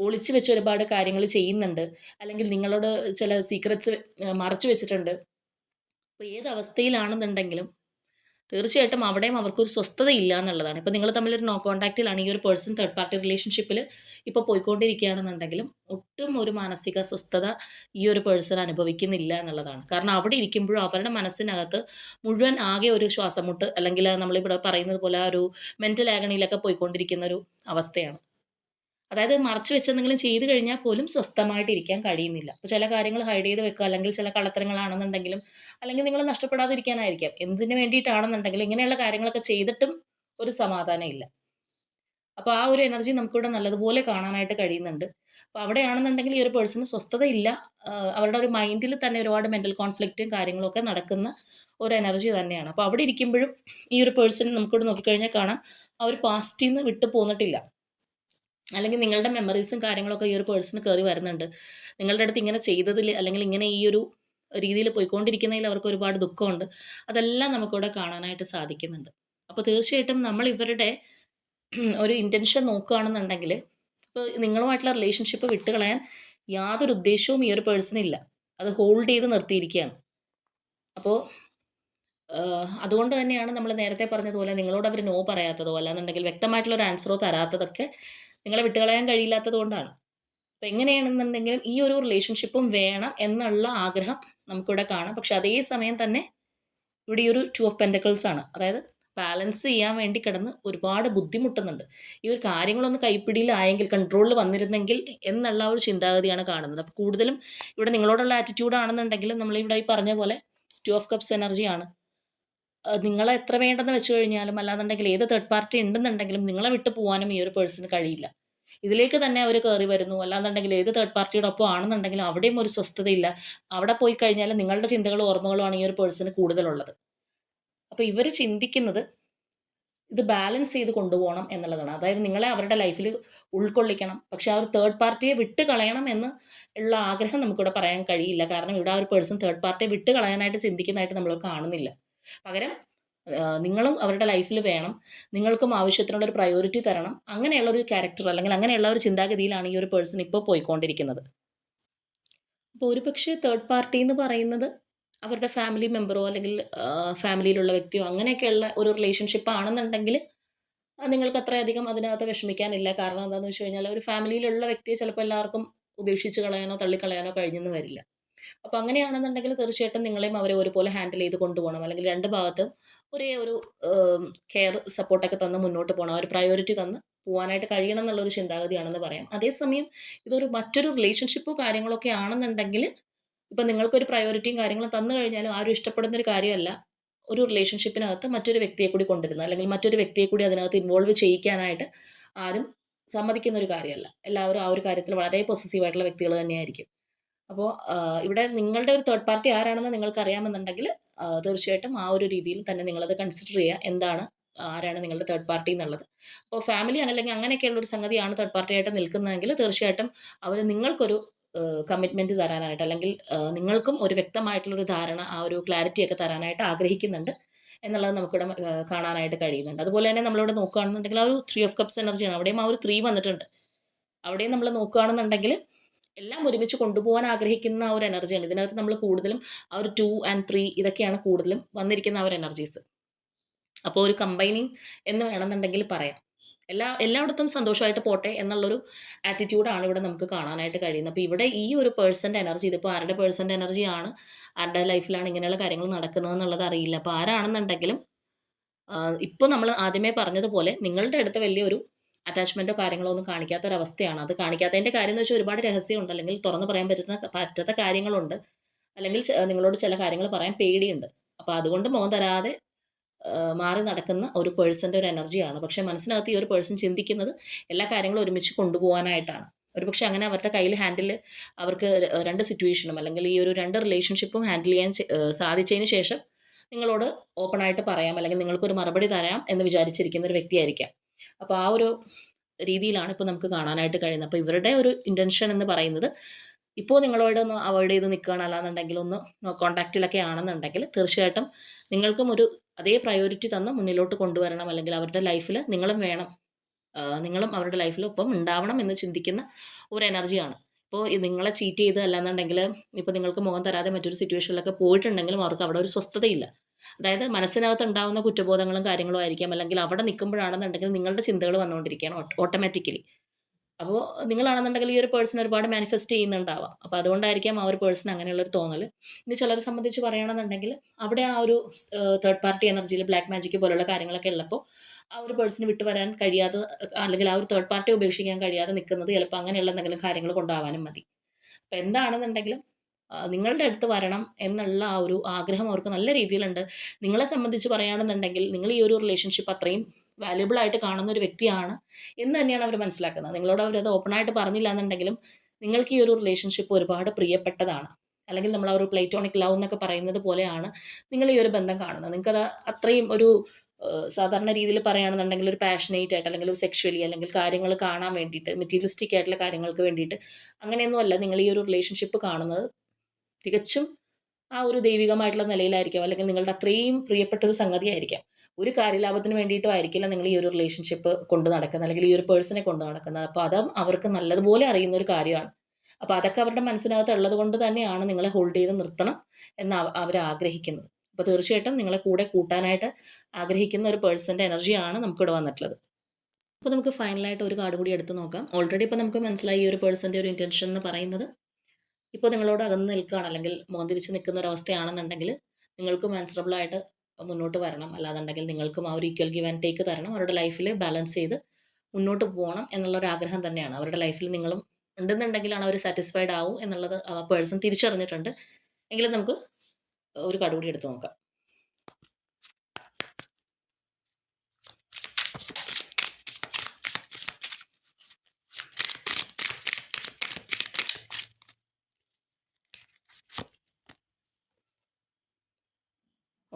ഒളിച്ചു വെച്ച് ഒരുപാട് കാര്യങ്ങൾ ചെയ്യുന്നുണ്ട്. അല്ലെങ്കിൽ നിങ്ങളോട് ചില സീക്രറ്റ്സ് മറച്ചു വെച്ചിട്ടുണ്ട്. അപ്പോൾ ഏത് അവസ്ഥയിലാണെന്നുണ്ടെങ്കിലും തീർച്ചയായിട്ടും അവിടെയും അവർക്കൊരു സ്വസ്ഥത ഇല്ല എന്നുള്ളതാണ്. ഇപ്പോൾ നിങ്ങൾ തമ്മിൽ ഒരു നോ കോൺടാക്റ്റിലാണ് ഈ ഒരു പേഴ്സൺ തേർഡ് പാർട്ടി റിലേഷൻഷിപ്പിൽ ഇപ്പോൾ പോയിക്കൊണ്ടിരിക്കുകയാണെന്നുണ്ടെങ്കിലും ഒട്ടും ഒരു മാനസിക സ്വസ്ഥത ഈ ഒരു പേഴ്സൺ അനുഭവിക്കുന്നില്ല എന്നുള്ളതാണ്. കാരണം അവിടെ ഇരിക്കുമ്പോഴും അവരുടെ മനസ്സിനകത്ത് മുഴുവൻ ആകെ ഒരു ശ്വാസമുട്ട് അല്ലെങ്കിൽ നമ്മളിവിടെ പറയുന്നത് പോലെ ഒരു മെന്റൽ ആഗണിയിലൊക്കെ പോയിക്കൊണ്ടിരിക്കുന്ന ഒരു അവസ്ഥയാണ്. അതായത് മറച്ചു വെച്ചെന്തെങ്കിലും ചെയ്തു കഴിഞ്ഞാൽ പോലും സ്വസ്ഥമായിട്ട് ഇരിക്കാൻ കഴിയുന്നില്ല. അപ്പോൾ ചില കാര്യങ്ങൾ ഹൈഡ് ചെയ്ത് വെക്കുക അല്ലെങ്കിൽ ചില കള്ളത്തരങ്ങളാണെന്നുണ്ടെങ്കിലും അല്ലെങ്കിൽ നിങ്ങൾ നഷ്ടപ്പെടാതിരിക്കാനായിരിക്കാം. എന്തിനു വേണ്ടിയിട്ടാണെന്നുണ്ടെങ്കിലും ഇങ്ങനെയുള്ള കാര്യങ്ങളൊക്കെ ചെയ്തിട്ടും ഒരു സമാധാനം ഇല്ല. അപ്പോൾ ആ ഒരു എനർജി നമുക്കിവിടെ നല്ലതുപോലെ കാണാനായിട്ട് കഴിയുന്നുണ്ട്. അപ്പോൾ അവിടെയാണെന്നുണ്ടെങ്കിൽ ഈ ഒരു പേഴ്സണ് സ്വസ്ഥത ഇല്ല അവരുടെ ഒരു മൈൻഡിൽ തന്നെ ഒരുപാട് മെന്റൽ കോൺഫ്ലിക്റ്റും കാര്യങ്ങളൊക്കെ നടക്കുന്ന ഒരു എനർജി തന്നെയാണ്. അപ്പോൾ അവിടെ ഇരിക്കുമ്പോഴും ഈ ഒരു പേഴ്സൺ നമുക്കിവിടെ നോക്കിക്കഴിഞ്ഞാൽ കാണാം ആ ഒരു പാസ്റ്റിൽ നിന്ന് വിട്ടു പോന്നിട്ടില്ല അല്ലെങ്കിൽ നിങ്ങളുടെ മെമ്മറീസും കാര്യങ്ങളൊക്കെ ഈ ഒരു പേഴ്സണ് കയറി വരുന്നുണ്ട്. നിങ്ങളുടെ അടുത്ത് ഇങ്ങനെ ചെയ്തതിൽ അല്ലെങ്കിൽ ഇങ്ങനെ ഈ ഒരു രീതിയിൽ പോയിക്കൊണ്ടിരിക്കുന്നതിൽ അവർക്ക് ഒരുപാട് ദുഃഖമുണ്ട്. അതെല്ലാം നമുക്കിവിടെ കാണാനായിട്ട് സാധിക്കുന്നുണ്ട്. അപ്പോൾ തീർച്ചയായിട്ടും നമ്മൾ ഇവരുടെ [CLEARS THROAT] ഒരു ഇന്റൻഷൻ നോക്കുകയാണെന്നുണ്ടെങ്കിൽ ഇപ്പോൾ നിങ്ങളുമായിട്ടുള്ള റിലേഷൻഷിപ്പ് വിട്ടുകളയാൻ യാതൊരു ഉദ്ദേശവും ഈ ഒരു പേഴ്സണില്ല അത് ഹോൾഡ് ചെയ്ത് നിർത്തിയിരിക്കുകയാണ്. അപ്പോൾ അതുകൊണ്ട് തന്നെയാണ് നമ്മൾ നേരത്തെ പറഞ്ഞതുപോലെ നിങ്ങളോട് അവർ നോ പറയാത്തതോ അല്ലാന്നുണ്ടെങ്കിൽ വ്യക്തമായിട്ടുള്ള ഒരു ആൻസറോ തരാത്തതൊക്കെ നിങ്ങളെ വിട്ടുകളയാൻ കഴിയില്ലാത്തത് കൊണ്ടാണ്. അപ്പോൾ എങ്ങനെയാണെന്നുണ്ടെങ്കിലും ഈ ഒരു റിലേഷൻഷിപ്പും വേണം എന്നുള്ള ആഗ്രഹം നമുക്കിവിടെ കാണാം. പക്ഷെ അതേ സമയം തന്നെ ഇവിടെ ഈ ഒരു ടു ഓഫ് പെന്റക്കിൾസ് ആണ്. അതായത് ബാലൻസ് ചെയ്യാൻ വേണ്ടി കിടന്ന് ഒരുപാട് ബുദ്ധിമുട്ടുന്നുണ്ട്. ഈ ഒരു കാര്യങ്ങളൊന്ന് കൈപ്പിടിയിലായെങ്കിൽ കൺട്രോളിൽ വന്നിരുന്നെങ്കിൽ എന്നുള്ള ഒരു ചിന്താഗതിയാണ് കാണുന്നത്. അപ്പോൾ കൂടുതലും ഇവിടെ നിങ്ങളോടുള്ള ആറ്റിറ്റ്യൂഡ് ആണെന്നുണ്ടെങ്കിൽ നമ്മളിവിടെ ഈ പറഞ്ഞ പോലെ ടു ഓഫ് കപ്സ് എനർജിയാണ് നിങ്ങളെ എത്ര വേണ്ടെന്ന് വെച്ച് കഴിഞ്ഞാലും അല്ലാന്നുണ്ടെങ്കിൽ ഏത് തേർഡ് പാർട്ടി ഉണ്ടെന്നുണ്ടെങ്കിലും നിങ്ങളെ വിട്ടു പോകാനും ഈ ഒരു പേഴ്സണ് കഴിയില്ല. ഇതിലേക്ക് തന്നെ അവർ കയറി വരുന്നു. അല്ലാന്നുണ്ടെങ്കിൽ ഏത് തേർഡ് പാർട്ടിയുടെ ഒപ്പം ആണെന്നുണ്ടെങ്കിലും അവിടെയും ഒരു സ്വസ്ഥതയില്ല. അവിടെ പോയി കഴിഞ്ഞാൽ നിങ്ങളുടെ ചിന്തകളും ഓർമ്മകളുമാണ് ഈ ഒരു പേഴ്സണ് കൂടുതലുള്ളത്. അപ്പോൾ ഇവർ ചിന്തിക്കുന്നത് ഇത് ബാലൻസ് ചെയ്ത് കൊണ്ടുപോകണം എന്നുള്ളതാണ്. അതായത് നിങ്ങളെ അവരുടെ ലൈഫിൽ ഉൾക്കൊള്ളിക്കണം. പക്ഷെ ആ ഒരു തേർഡ് പാർട്ടിയെ വിട്ട് കളയണം എന്ന് ഉള്ള ആഗ്രഹം നമുക്കിവിടെ പറയാൻ കഴിയില്ല. കാരണം ഇവിടെ ആ ഒരു പേഴ്സൺ തേർഡ് പാർട്ടിയെ വിട്ട് കളയാനായിട്ട് ചിന്തിക്കുന്നതായിട്ട് നമ്മൾ കാണുന്നില്ല. പകരം നിങ്ങളും അവരുടെ ലൈഫിൽ വേണം. നിങ്ങൾക്കും ആവശ്യത്തിനുള്ള ഒരു പ്രയോറിറ്റി തരണം. അങ്ങനെയുള്ള ഒരു ക്യാരക്ടർ അല്ലെങ്കിൽ അങ്ങനെയുള്ള ഒരു ചിന്താഗതിയിലാണ് ഈ ഒരു പേഴ്സൺ ഇപ്പോൾ പോയിക്കൊണ്ടിരിക്കുന്നത്. അപ്പോൾ ഒരുപക്ഷെ തേർഡ് പാർട്ടി എന്ന് പറയുന്നത് അവരുടെ ഫാമിലി മെമ്പറോ അല്ലെങ്കിൽ ഫാമിലിയിലുള്ള വ്യക്തിയോ അങ്ങനെയൊക്കെയുള്ള ഒരു റിലേഷൻഷിപ്പ് ആണെന്നുണ്ടെങ്കിൽ നിങ്ങൾക്ക് അത്രയധികം അതിനകത്ത് വിഷമിക്കാനില്ല. കാരണം എന്താണെന്ന് വെച്ച് കഴിഞ്ഞാൽ ഒരു ഫാമിലിയിലുള്ള വ്യക്തിയെ ചിലപ്പോൾ എല്ലാവർക്കും ഉപേക്ഷിച്ച് കളയാനോ തള്ളിക്കളയാനോ കഴിഞ്ഞെന്ന് വരില്ല. അപ്പോൾ അങ്ങനെയാണെന്നുണ്ടെങ്കിൽ തീർച്ചയായിട്ടും നിങ്ങളെയും അവരെ ഒരുപോലെ ഹാൻഡിൽ ചെയ്ത് കൊണ്ടുപോകണം. അല്ലെങ്കിൽ രണ്ട് ഭാഗത്തും ഒരേ ഒരു കെയർ സപ്പോർട്ടൊക്കെ തന്ന് മുന്നോട്ട് പോകണം. ഒരു പ്രയോറിറ്റി തന്ന് പോകാനായിട്ട് കഴിയണം എന്നുള്ളൊരു ചിന്താഗതിയാണെന്ന് പറയാം. അതേസമയം ഇതൊരു മറ്റൊരു റിലേഷൻഷിപ്പോ കാര്യങ്ങളൊക്കെ ആണെന്നുണ്ടെങ്കിൽ ഇപ്പം നിങ്ങൾക്കൊരു പ്രയോറിറ്റിയും കാര്യങ്ങളും തന്നു കഴിഞ്ഞാലും ആരും ഇഷ്ടപ്പെടുന്ന ഒരു കാര്യമല്ല ഒരു റിലേഷൻഷിപ്പിനകത്ത് മറ്റൊരു വ്യക്തിയെ കൂടി കൊണ്ടുവരുന്നത്. അല്ലെങ്കിൽ മറ്റൊരു വ്യക്തിയെ കൂടി അതിനകത്ത് ഇൻവോൾവ് ചെയ്യിക്കാനായിട്ട് ആരും സമ്മതിക്കുന്ന ഒരു കാര്യമല്ല. എല്ലാവരും ആ ഒരു കാര്യത്തിൽ വളരെ പൊസസീവ് ആയിട്ടുള്ള വ്യക്തികൾ തന്നെയായിരിക്കും. അപ്പോൾ ഇവിടെ നിങ്ങളുടെ ഒരു തേർഡ് പാർട്ടി ആരാണെന്ന് നിങ്ങൾക്ക് അറിയാമെന്നുണ്ടെങ്കിൽ തീർച്ചയായിട്ടും ആ ഒരു രീതിയിൽ തന്നെ നിങ്ങളത് കൺസിഡർ ചെയ്യുക. എന്താണ് ആരാണ് നിങ്ങളുടെ തേർഡ് പാർട്ടി എന്നുള്ളത്. അപ്പോൾ ഫാമിലി അല്ലെങ്കിൽ അങ്ങനെയൊക്കെയുള്ള ഒരു സംഗതിയാണ് തേർഡ് പാർട്ടി ആയിട്ട് നിൽക്കുന്നതെങ്കിൽ തീർച്ചയായിട്ടും അവർ നിങ്ങൾക്കൊരു കമ്മിറ്റ്മെന്റ് തരാനായിട്ട് അല്ലെങ്കിൽ നിങ്ങൾക്കും ഒരു വ്യക്തമായിട്ടുള്ളൊരു ധാരണ ആ ഒരു ക്ലാരിറ്റി ഒക്കെ തരാനായിട്ട് ആഗ്രഹിക്കുന്നുണ്ട് എന്നുള്ളത് നമുക്കിവിടെ കാണാനായിട്ട് കഴിയുന്നുണ്ട്. അതുപോലെ തന്നെ നമ്മളിവിടെ നോക്കുകയാണെന്നുണ്ടെങ്കിൽ ആ ഒരു ത്രീ ഓഫ് കപ്സ് എനർജിയാണ് അവിടെയും ആ ഒരു ത്രീ വന്നിട്ടുണ്ട്. അവിടെയും നമ്മൾ നോക്കുകയാണെന്നുണ്ടെങ്കിൽ എല്ലാം ഒരുമിച്ച് കൊണ്ടുപോകാൻ ആഗ്രഹിക്കുന്ന ആ ഒരു എനർജിയാണ് ഇതിനകത്ത് നമ്മൾ കൂടുതലും ആ ഒരു ടു ആൻഡ് ത്രീ ഇതൊക്കെയാണ് കൂടുതലും വന്നിരിക്കുന്ന ആ ഒരു എനർജീസ് അപ്പോൾ ഒരു കമ്പൈനിങ് എന്ന് വേണമെന്നുണ്ടെങ്കിൽ പറയാം. എല്ലാ എല്ലായിടത്തും സന്തോഷമായിട്ട് പോട്ടെ എന്നുള്ളൊരു ആറ്റിറ്റ്യൂഡാണ് ഇവിടെ നമുക്ക് കാണാനായിട്ട് കഴിയുന്നത്. അപ്പോൾ ഇവിടെ ഈ ഒരു പേഴ്സന്റെ എനർജി ഇതിപ്പോൾ ആരുടെ പേഴ്സന്റെ എനർജിയാണ് ആരുടെ ലൈഫിലാണ് ഇങ്ങനെയുള്ള കാര്യങ്ങൾ നടക്കുന്നത് എന്നുള്ളത് അറിയില്ല. അപ്പോൾ ആരാണെന്നുണ്ടെങ്കിലും ഇപ്പോൾ നമ്മൾ ആദ്യമേ പറഞ്ഞതുപോലെ നിങ്ങളുടെ അടുത്ത് വലിയൊരു അറ്റാച്ച്മെന്റോ കാര്യങ്ങളോ ഒന്നും കാണിക്കാത്തൊരവസ്ഥയാണ്. അത് കാണിക്കാത്തതിന്റെ കാര്യം എന്ന് വെച്ചാൽ ഒരുപാട് രഹസ്യമുണ്ട്. അല്ലെങ്കിൽ തുറന്ന് പറയാൻ പറ്റുന്ന പറ്റാത്ത കാര്യങ്ങളുണ്ട്. അല്ലെങ്കിൽ നിങ്ങളോട് ചില കാര്യങ്ങൾ പറയാൻ പേടിയുണ്ട്. അപ്പോൾ അതുകൊണ്ട് മുഖം തരാതെ മാറി നടക്കുന്ന ഒരു പേഴ്സന്റെ ഒരു എനർജിയാണ് പക്ഷേ മനസ്സിനകത്ത് ഈ ഒരു പേഴ്സൺ ചിന്തിക്കുന്നത് എല്ലാ കാര്യങ്ങളും ഒരുമിച്ച് കൊണ്ടുപോകാനായിട്ടാണ് ഒരുപക്ഷെ അങ്ങനെ അവരുടെ കയ്യിൽ ഹാൻഡിൽ അവർക്ക് രണ്ട് സിറ്റുവേഷനും അല്ലെങ്കിൽ ഈ ഒരു രണ്ട് റിലേഷൻഷിപ്പും ഹാൻഡിൽ ചെയ്യാൻ സാധിച്ചതിന് ശേഷം നിങ്ങളോട് ഓപ്പണായിട്ട് പറയാം. അല്ലെങ്കിൽ നിങ്ങൾക്കൊരു മറുപടി തരാം എന്ന് വിചാരിച്ചിരിക്കുന്ന ഒരു വ്യക്തിയായിരിക്കാം. അപ്പോൾ ആ ഒരു രീതിയിലാണ് ഇപ്പോൾ നമുക്ക് കാണാനായിട്ട് കഴിയുന്നത്. അപ്പോൾ ഇവരുടെ ഒരു ഇന്റൻഷൻ എന്ന് പറയുന്നത് ഇപ്പോൾ നിങ്ങളോട് ഒന്ന് അവോയ്ഡ് ചെയ്ത് നിൽക്കുകയാണ് അല്ലാന്നുണ്ടെങ്കിൽ ഒന്ന് കോണ്ടാക്റ്റിലൊക്കെ ആണെന്നുണ്ടെങ്കിൽ തീർച്ചയായിട്ടും നിങ്ങൾക്കും ഒരു അതേ പ്രയോറിറ്റി തന്ന് മുന്നിലോട്ട് കൊണ്ടുവരണം. അല്ലെങ്കിൽ അവരുടെ ലൈഫിൽ നിങ്ങളും വേണം. നിങ്ങളും അവരുടെ ലൈഫിൽ ഒപ്പം ഉണ്ടാവണം എന്ന് ചിന്തിക്കുന്ന ഒരു എനർജിയാണ് ഇപ്പോൾ നിങ്ങളെ ചീറ്റ് ചെയ്ത് അല്ലാന്നുണ്ടെങ്കിൽ ഇപ്പോൾ നിങ്ങൾക്ക് മുഖം തരാതെ മറ്റൊരു സിറ്റുവേഷനിലൊക്കെ പോയിട്ടുണ്ടെങ്കിലും അവർക്ക് അവിടെ ഒരു സ്വസ്ഥതയില്ല. അതായത് മനസ്സിനകത്ത് ഉണ്ടാകുന്ന കുറ്റബോധങ്ങളും കാര്യങ്ങളും ആയിരിക്കാം. അല്ലെങ്കിൽ അവിടെ നിൽക്കുമ്പോഴാണെന്നുണ്ടെങ്കിൽ നിങ്ങളുടെ ചിന്തകൾ വന്നുകൊണ്ടിരിക്കുകയാണ് ഓട്ടോമാറ്റിക്കലി അപ്പോൾ നിങ്ങളാണെന്നുണ്ടെങ്കിൽ ഈ ഒരു പേഴ്സൺ ഒരുപാട് മാനിഫെസ്റ്റ് ചെയ്യുന്നുണ്ടാവാം. അപ്പോൾ അതുകൊണ്ടായിരിക്കാം ആ ഒരു പേഴ്സൺ അങ്ങനെയുള്ളൊരു തോന്നൽ ഇനി ചിലരെ സംബന്ധിച്ച് പറയുകയാണെന്നുണ്ടെങ്കിൽ അവിടെ ആ ഒരു തേർഡ് പാർട്ടി എനർജിയിൽ ബ്ലാക്ക് മാജിക് പോലുള്ള കാര്യങ്ങളൊക്കെ ഉള്ളപ്പോൾ ആ ഒരു പേഴ്സണ് വിട്ടു വരാൻ കഴിയാതെ അല്ലെങ്കിൽ ആ ഒരു തേർഡ് പാർട്ടി ഉപേക്ഷിക്കാൻ കഴിയാതെ നിൽക്കുന്നത് ചിലപ്പോൾ അങ്ങനെയുള്ള എന്തെങ്കിലും കാര്യങ്ങൾ കൊണ്ടാവാനും മതി. അപ്പോൾ എന്താണെന്നുണ്ടെങ്കിലും നിങ്ങളുടെ അടുത്ത് വരണം എന്നുള്ള ആ ഒരു ആഗ്രഹം അവർക്ക് നല്ല രീതിയിലുണ്ട്. നിങ്ങളെ സംബന്ധിച്ച് പറയുകയാണെന്നുണ്ടെങ്കിൽ നിങ്ങൾ ഈ ഒരു റിലേഷൻഷിപ്പ് അത്രയും വാല്യുബിൾ ആയിട്ട് കാണുന്ന ഒരു വ്യക്തിയാണ് എന്ന് തന്നെയാണ് അവർ മനസ്സിലാക്കുന്നത്. നിങ്ങളോട് അവരത് ഓപ്പണായിട്ട് പറഞ്ഞില്ല എന്നുണ്ടെങ്കിലും നിങ്ങൾക്ക് ഈ ഒരു റിലേഷൻഷിപ്പ് ഒരുപാട് പ്രിയപ്പെട്ടതാണ്. അല്ലെങ്കിൽ നമ്മൾ ആ ഒരു പ്ലേറ്റോണിക് ലവ് എന്നൊക്കെ പറയുന്നത് പോലെയാണ് നിങ്ങൾ ഈ ഒരു ബന്ധം കാണുന്നത്. നിങ്ങൾക്കത് അത്രയും ഒരു സാധാരണ രീതിയിൽ പറയുകയാണെന്നുണ്ടെങ്കിൽ ഒരു പാഷനേറ്റ് ആയിട്ട് അല്ലെങ്കിൽ ഒരു സെക്ഷുവലി അല്ലെങ്കിൽ കാര്യങ്ങൾ കാണാൻ വേണ്ടിയിട്ട് മെറ്റീരിയലിസ്റ്റിക് ആയിട്ടുള്ള കാര്യങ്ങൾക്ക് വേണ്ടിയിട്ട് അങ്ങനെയൊന്നുമല്ല നിങ്ങൾ ഈ ഒരു റിലേഷൻഷിപ്പ് കാണുന്നത്. തികച്ചും ആ ഒരു ദൈവികമായിട്ടുള്ള നിലയിലായിരിക്കാം. അല്ലെങ്കിൽ നിങ്ങളുടെ അത്രയും പ്രിയപ്പെട്ട ഒരു സംഗതിയായിരിക്കാം. ഒരു കാര്യലാഭത്തിന് വേണ്ടിയിട്ടും ആയിരിക്കില്ല നിങ്ങൾ ഈ ഒരു റിലേഷൻഷിപ്പ് കൊണ്ട് നടക്കുന്നത്. അല്ലെങ്കിൽ ഈ ഒരു പേഴ്സണെ കൊണ്ട് നടക്കുന്നത്. അപ്പോൾ അത് അവർക്ക് നല്ലതുപോലെ അറിയുന്ന ഒരു കാര്യമാണ്. അപ്പോൾ അതൊക്കെ അവരുടെ മനസ്സിനകത്ത് ഉള്ളത് കൊണ്ട് തന്നെയാണ് നിങ്ങളെ ഹോൾഡ് ചെയ്ത് നിർത്തണം എന്ന് അവ- അവർ ആഗ്രഹിക്കുന്നത്. അപ്പോൾ തീർച്ചയായിട്ടും നിങ്ങളെ കൂടെ കൂട്ടാനായിട്ട് ആഗ്രഹിക്കുന്ന ഒരു പേഴ്സന്റെ എനർജിയാണ് നമുക്കിവിടെ വന്നിട്ടുള്ളത്. അപ്പോൾ നമുക്ക് ഫൈനലായിട്ട് ഒരു കാർഡ് കൂടി എടുത്ത് നോക്കാം. ഓൾറെഡി ഇപ്പോൾ നമുക്ക് മനസ്സിലായി ഈ ഒരു പേഴ്സന്റെ ഒരു ഇന്റൻഷൻ എന്ന് പറയുന്നത്. ഇപ്പോൾ നിങ്ങളോട് അകന്ന് നിൽക്കുകയാണ് അല്ലെങ്കിൽ മുഖം തിരിച്ച് നിൽക്കുന്ന ഒരവസ്ഥയാണെന്നുണ്ടെങ്കിൽ നിങ്ങൾക്കും ആൻസറബിൾ ആയിട്ട് മുന്നോട്ട് വരണം. അല്ലാന്നുണ്ടെങ്കിൽ നിങ്ങൾക്കും ആ ഒരു ഈക്വൽ ഗിവ് ആൻഡ് ടേക്ക് തരണം. അവരുടെ ലൈഫിൽ ബാലൻസ് ചെയ്ത് മുന്നോട്ട് പോകണം എന്നുള്ള ഒരു ആഗ്രഹം തന്നെയാണ്. അവരുടെ ലൈഫിൽ നിങ്ങളും ഉണ്ടെന്നുണ്ടെങ്കിലാണ് അവർ സാറ്റിസ്ഫൈഡ് ആവും എന്നുള്ളത് ആ പേഴ്സൺ തിരിച്ചറിഞ്ഞിട്ടുണ്ട്. എങ്കിലും നമുക്ക് ഒരു കാർഡ് കൂടി എടുത്ത് നോക്കാം.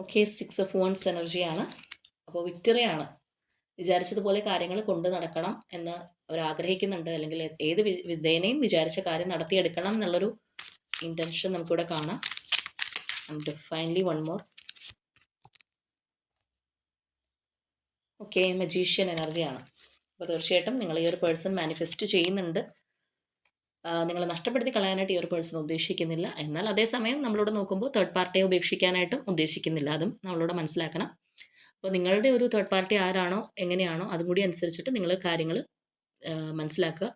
ഓക്കെ സിക്സ് ഓഫ് വൺസ് എനർജിയാണ് അപ്പോൾ വിക്ടറിയാണ് വിചാരിച്ചതുപോലെ കാര്യങ്ങൾ കൊണ്ട് നടക്കണം എന്ന് അവർ ആഗ്രഹിക്കുന്നുണ്ട്. അല്ലെങ്കിൽ ഏത് വിധേനയും വിചാരിച്ച കാര്യം നടത്തിയെടുക്കണം എന്നുള്ളൊരു ഇന്റൻഷൻ നമുക്കിവിടെ കാണാം. And finally one more okay magician എനർജിയാണ് അപ്പോൾ തീർച്ചയായിട്ടും നിങ്ങൾ ഈ ഒരു പേഴ്സൺ മാനിഫെസ്റ്റ് ചെയ്യുന്നുണ്ട്. നിങ്ങൾ നഷ്ടപ്പെടുത്തി കളയാനായിട്ട് ഈ ഒരു പേഴ്സൺ ഉദ്ദേശിക്കുന്നില്ല. എന്നാൽ അതേസമയം നമ്മളോട് നോക്കുമ്പോൾ തേർഡ് പാർട്ടിയെ ഉപേക്ഷിക്കാനായിട്ടും ഉദ്ദേശിക്കുന്നില്ല. അതും നമ്മളോട് മനസ്സിലാക്കണം. അപ്പോൾ നിങ്ങളുടെ ഒരു തേർഡ് പാർട്ടി ആരാണോ എങ്ങനെയാണോ അതും കൂടി അനുസരിച്ചിട്ട് നിങ്ങൾ കാര്യങ്ങൾ മനസ്സിലാക്കുക.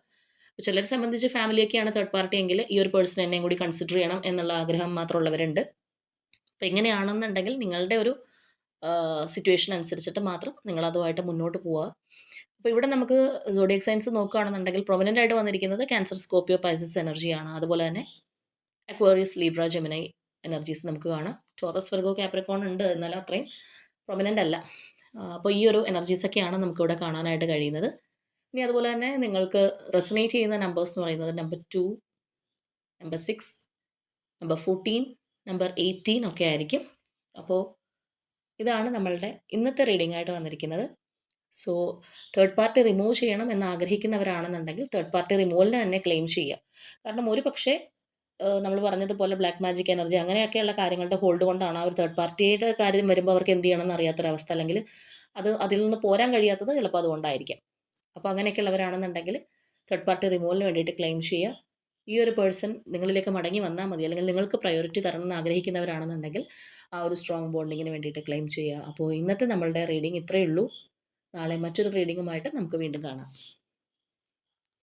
അപ്പോൾ ചിലരെ സംബന്ധിച്ച് ഫാമിലിയൊക്കെയാണ് തേർഡ് പാർട്ടി എങ്കിൽ ഈ ഒരു പേഴ്സൺ എന്നെയും കൂടി കൺസിഡർ ചെയ്യണം എന്നുള്ള ആഗ്രഹം മാത്രമുള്ളവരുണ്ട് അപ്പോൾ എങ്ങനെയാണെന്നുണ്ടെങ്കിൽ നിങ്ങളുടെ ഒരു സിറ്റുവേഷൻ അനുസരിച്ചിട്ട് മാത്രം നിങ്ങൾ അതുമായിട്ട് മുന്നോട്ട് പോവുക. അപ്പോൾ ഇവിടെ നമുക്ക് സോഡിയക് സയൻസ് നോക്കുകയാണെന്നുണ്ടെങ്കിൽ പ്രൊമിനന്റ് ആയിട്ട് വന്നിരിക്കുന്നത് ക്യാൻസർ സ്കോപ്പിയോ പൈസസ് എനർജിയാണ് അതുപോലെ തന്നെ അക്വേറിയസ് ലീബ്ര ജെമിനൈ എനർജീസ് നമുക്ക് കാണാം. ടോറസ് വെർഗോ ക്യാപ്രിക്കോൺ ഉണ്ട്. എന്നാലും അത്രയും പ്രൊമിനന്റ് അല്ല. അപ്പോൾ ഈ ഒരു എനർജീസൊക്കെയാണ് നമുക്കിവിടെ കാണാനായിട്ട് കഴിയുന്നത്. ഇനി അതുപോലെ തന്നെ നിങ്ങൾക്ക് റെസനേറ്റ് ചെയ്യുന്ന നമ്പേഴ്സ് എന്ന് പറയുന്നത് number two number six number fourteen number eighteen ഒക്കെ ആയിരിക്കും. അപ്പോൾ ഇതാണ് നമ്മളുടെ ഇന്നത്തെ റീഡിംഗ് ആയിട്ട് വന്നിരിക്കുന്നത്. സോ തേർഡ് പാർട്ടി റിമൂവ് ചെയ്യണം എന്ന് ആഗ്രഹിക്കുന്നവരാണെന്നുണ്ടെങ്കിൽ തേർഡ് പാർട്ടി റിമൂവലിന് തന്നെ ക്ലെയിം ചെയ്യുക. കാരണം ഒരു പക്ഷേ നമ്മൾ പറഞ്ഞതുപോലെ ബ്ലാക്ക് മാജിക് എനർജി അങ്ങനെയൊക്കെയുള്ള കാര്യങ്ങളുടെ ഹോൾഡ് കൊണ്ടാണ് ആ ഒരു തേർഡ് പാർട്ടിയുടെ കാര്യം വരുമ്പോൾ അവർക്ക് എന്ത് ചെയ്യണമെന്ന് അറിയാത്തൊരവസ്ഥ. അല്ലെങ്കിൽ അത് അതിൽ നിന്ന് പോരാൻ കഴിയാത്തത് ചിലപ്പോൾ അതുകൊണ്ടായിരിക്കാം. അപ്പോൾ അങ്ങനെയൊക്കെയുള്ളവരാണെന്നുണ്ടെങ്കിൽ തേർഡ് പാർട്ടി റിമൂവലിന് വേണ്ടിയിട്ട് ക്ലെയിം ചെയ്യുക. ഈ ഒരു പേഴ്സൺ നിങ്ങളിലേക്ക് മടങ്ങി വന്നാൽ മതി. അല്ലെങ്കിൽ നിങ്ങൾക്ക് പ്രയോറിറ്റി തരണം എന്ന് ആഗ്രഹിക്കുന്നവരാണെന്നുണ്ടെങ്കിൽ ആ ഒരു സ്ട്രോങ് ബോണ്ടിങ്ങിന് വേണ്ടിയിട്ട് ക്ലെയിം ചെയ്യുക. അപ്പോൾ ഇന്നത്തെ നമ്മളുടെ റീഡിംഗ് ഇത്രയേ ഉള്ളൂ. നാളെ മറ്റൊരു റീഡിങ്ങുമായിട്ട് നമുക്ക് വീണ്ടും കാണാം.